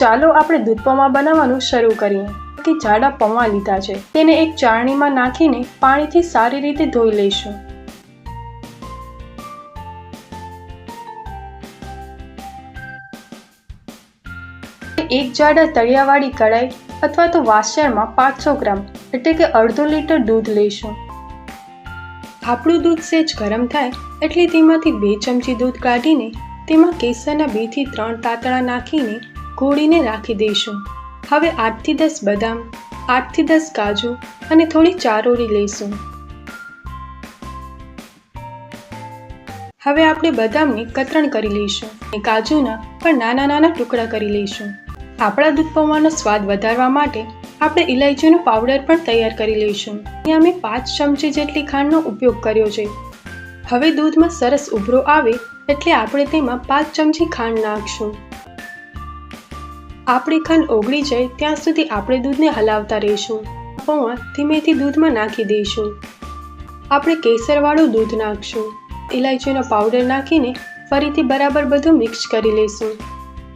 ચાલો આપણે દૂધ પૌવા બનાવવાનું શરૂ કરીએ. કે જાડા પૌવા લીધા છે. તેને એક ચાળણીમાં નાખીને પાણીથી સારી રીતે ધોઈ લઈશું. એક જાડા તળિયાવાળી કડાઈ અથવા તો વાસણમાં પાંચસો ગ્રામ, એટલે કે અડધો લીટર દૂધ લઈશું. આપણું દૂધ સહેજ ગરમ થાય, એટલે તેમાંથી બે ચમચી દૂધ કાઢીને તેમાં કેસરના બેથી ત્રણ તાતણા નાખીને ઘોળીને રાખી દઈશું. હવે આઠથી દસ બદામ, આઠથી દસ કાજુ અને થોડી ચારોળી લઈશું. હવે આપણે બદામને કતરણ કરી લઈશું અને કાજુના પણ નાના નાના ટુકડા કરી લઈશું. આપણા દૂધ પૌવાનો સ્વાદ વધારવા માટે આપણે ઇલાયચીનો પાવડર પણ તૈયાર કરી લઈશું. અહીંયા મેં પાંચ ચમચી જેટલી ખાંડનો ઉપયોગ કર્યો છે. હવે દૂધમાં સરસ ઉભરો આવે એટલે આપણે તેમાં પાંચ ચમચી ખાંડ નાખશું. આપણી ખાંડ ઓગળી જાય ત્યાં સુધી આપણે દૂધને હલાવતા રહીશું. પૌવા ધીમેથી દૂધમાં નાખી દઈશું. આપણે કેસરવાળું દૂધ નાખશું. ઇલાયચીનો પાવડર નાખીને ફરીથી બરાબર બધું મિક્સ કરી લઈશું.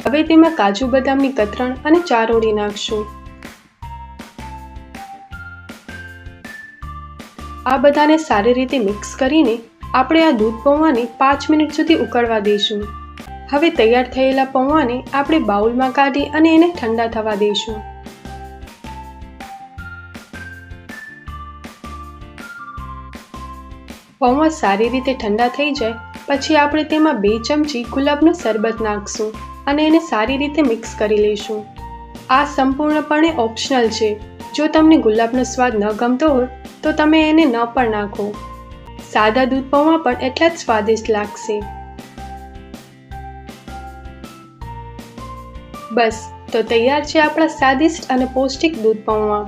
હવે તેમાં કાજુ બદામની કતરણ અને ચારોળી નાખશું. આ બધાને સારી રીતે મિક્સ કરીને આપણે આ દૂધ પૌવાને પાંચ મિનિટ સુધી ઉકળવા દઈશું. હવે તૈયાર થયેલા પૌવાને આપણે બાઉલમાં કાઢી અને એને ઠંડા થવા દઈશું. પૌવા સારી રીતે ઠંડા થઈ જાય, પછી આપણે તેમાં બે ચમચી ગુલાબનું શરબત નાખશું અને એને સારી રીતે મિક્સ કરી લઈશું. આ સંપૂર્ણપણે ઓપ્શનલ છે. જો તમને ગુલાબનો સ્વાદ ન ગમતો હોય, તો તમે એને ન પણ નાખો. સાદા દૂધ પૌવા પણ એટલા જ સ્વાદિષ્ટ લાગશે. બસ તો તૈયાર છે આપણા સ્વાદિષ્ટ અને પૌષ્ટિક દૂધ પૌવા.